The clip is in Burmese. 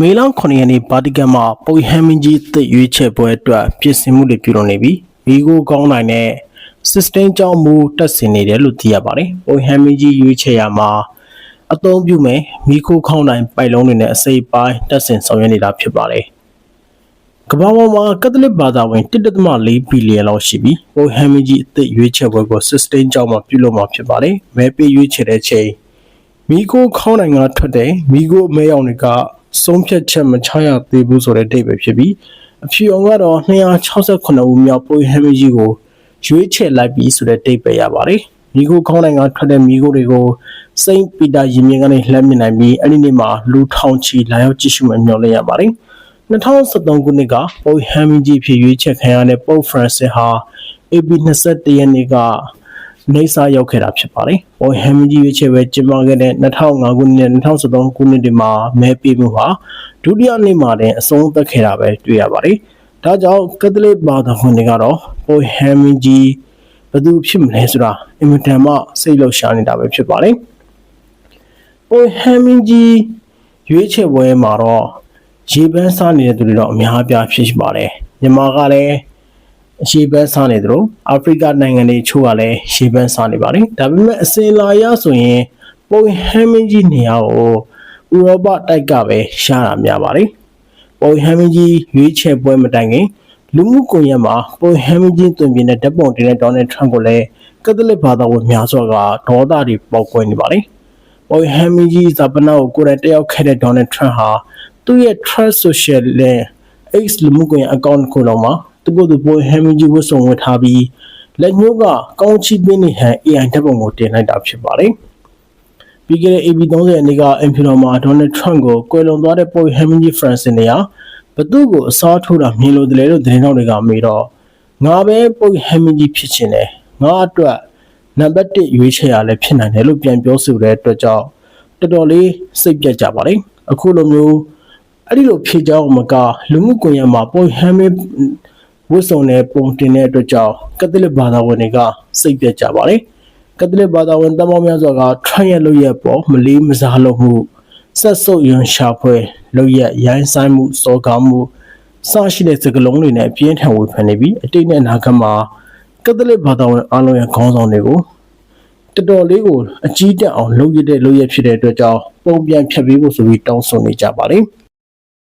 မေလ9ရက်နေ့ဗာတီကန်မှာပုပ်ဟမ်းမင်းကြီးသစ်ရွေးချယ်ပွဲအတွက်ပြင်ဆင်မှုတွေပြုလုပ်နေပြီးမိโกကောင်းနိုင်တဲ့ system ကြောင့်မူတက်ဆင်နေတယ်လို့သိရပါတယ်။ပုပ်ဟမ်းမင်းကြီးရွေးချယ်ရမှာအသုံးပြုမယ်မိခိုးခေါင်းနိုင်ပိုက်လုံးတွေနဲ့အစိပ်ပိုင်းတက်ဆင်ဆောင်ရွက်နေတာဖြစ်ပါတယ်။ကမ္ဘာပေါ်မှာကက်သလစ်ဘာသာဝင်1.4ဘီလီယံလောက်ရှိပြီးပုပ်ဟမ်းမင်းကြီးအသစ်ရွေးချယ်ပွဲကို system ကြောင့်မှပြုလုပ်မှာဖြစ်ပါတယ်။မဲပေးရွေးချယ်တဲ့ချိန်မိကိုခေါင်းနိုင်ကထွက်တဲ့မိကိုအမဲရောင်တွေက ဆုံးဖြတ်ချက်မချရသေးဘူးဆိုတဲ့ဒိတ်ပဲဖြစ်ပြီးအဖြူအောင်ကတော့268ဦးမြောက်ပိုဟမ်မီကြီးကိုရွေးချယ်လိုက်ပြီးဆိုတဲ့ဒိတ်ပဲရပါတယ်မိကိုခေါင်းနိုင်ကထွက်တဲ့မိကိုတွေကိုစိန့်ပီတာရင်မြင်ကနေလှမ်းမြင်နိုင်ပြီးအဲ့ဒီနေ့မှာလူထောင်ချီလာရောက်ကြည့်ရှုမှမျှော်လင့်ရပါတယ်2013ခုနှစ်ကပိုဟမ်မီကြီးဖြစ်ရွေးချယ်ခံရတဲ့ပိုဖရန်စစ်ဟာ AP 21ရက်နေ့က နေစာရောက်ခဲ့တာဖြစ်ပါတယ်။ပေါ်ဟမ်မီကြီးရွေးချယ်ပွဲကျင်းပခဲ့တဲ့2005ခုနှစ်နဲ့2013ခုနှစ်တွေမှာမဲပေးမှုဟာဒုတိယနေ့မှာတင်အဆုံးသတ်ခဲ့တာပဲတွေ့ရပါတယ်။ဒါကြောင့်ကက်သလစ်ဘာသာဝင်တွေကတော့ပေါ်ဟမ်မီကြီးဘယ်သူဖြစ်မလဲဆိုတာအင်မတန်မှစိတ်လှုပ်ရှားနေတာပဲဖြစ်ပါတယ်။ပေါ်ဟမ်မီကြီးရွေးချယ်ပွဲမှာတော့ရေပန်းစားနေတဲ့သူတွေတော့အများအပြားဖြစ်ရှိပါတယ်။မြန်မာကလည်း ရှေ့ဘက်စားနေသလိုအာဖရိကနိုင်ငံတွေချို့ကလည်းရှေ့ဘက်စားနေပါတယ်ဒါပေမဲ့အစင်လာရဆိုရင်ပုံဟမ်မင်းကြီးနေရာကိုဥရောပတိုက်ကပဲရှားတာများပါတယ်ပုံဟမ်မင်းကြီးရွေးချယ်ပွဲမတိုင်ခင်လူမှုကွန်ရက်မှာပုံဟမ်မင်းကြီးတွင်ပြင်းတဲ့ဓာတ်ပုံတင်တဲ့ဒေါ်နယ်ထရန့်ကိုလည်းကက်သလစ်ဘာသာဝင်များစွာကဒေါသတွေပေါက်ကွဲနေပါတယ်ပုံဟမ်မင်းကြီးဇာပနာကိုကိုယ်တိုင်တက်ရောက်ခဲ့တဲ့ဒေါ်နယ်ထရန့်ဟာသူ့ရဲ့ Trust Social နဲ့ X လူမှုကွန်ရက်အကောင့်ကိုလုံးမှာ သူ့ကိုယ်သူပေါ်ဟမ်မီဂျီဝတ်ဆောင်ဝတ်ထားပြီးလက်ညှိုးကကောင်းချီးပေးနေဟန် AI ဓာတ်ပုံကိုတင်လိုက်တာဖြစ်ပါတယ်။ပြီးခဲ့တဲ့ AB30 ရက်နေ့ကအင်ဖီတော်မှာဒေါ်နယ်ထရန့်ကိုကွယ်လွန်သွားတဲ့ပေါ်ဟမ်မီဂျီဖရန်စင်နေရာဘသူ့ကိုအစားထိုးတာမြင်လို့တလေလို့သတင်းတော်တွေကမေးတော့ငါပဲပေါ်ဟမ်မီဂျီဖြစ်ချင်တယ်ငါအတွက်နံပါတ်1ရွေးချယ်ရလဲဖြစ်နိုင်တယ်လို့ပြန်ပြောဆိုတဲ့အတွက်ကြောင့်တော်တော်လေးစိတ်ပြတ်ကြပါတယ်။အခုလိုမျိုးအဲ့ဒီလိုဖြေကြောင်းမကလူမှုကွန်ရက်မှာပေါ်ဟမ်မီ ဝတ်စုံနဲ့ပုံတင်တဲ့အတွက်ကြောင့်ကက်သလစ်ဘာသာဝင်တွေကစိတ်ပြတ်ကြပါတယ်။ကက်သလစ်ဘာသာဝင်တမောများစွာကထရန့်ရလို့ရပေါ်မလေးမစားလို့မှုဆက်ဆုပ်ယွန်ရှာဖွေလို့ရရိုင်းဆိုင်မှုစောကားမှုစရှိတဲ့စကလုံးတွေနဲ့အပြင်းထန်ဝေဖန်နေပြီးအတိတ်နဲ့အနာဂတ်မှာကက်သလစ်ဘာသာဝင်အားလုံးရဲ့ခေါင်းဆောင်တွေကိုတော်တော်လေးကိုအကြီးတက်အောင်လုပ်ရတဲ့လုပ်ရဖြစ်တဲ့အတွက်ကြောင့်ပုံပြန်ဖြတ်ပေးဖို့ဆိုပြီးတောင်းဆိုနေကြပါတယ်။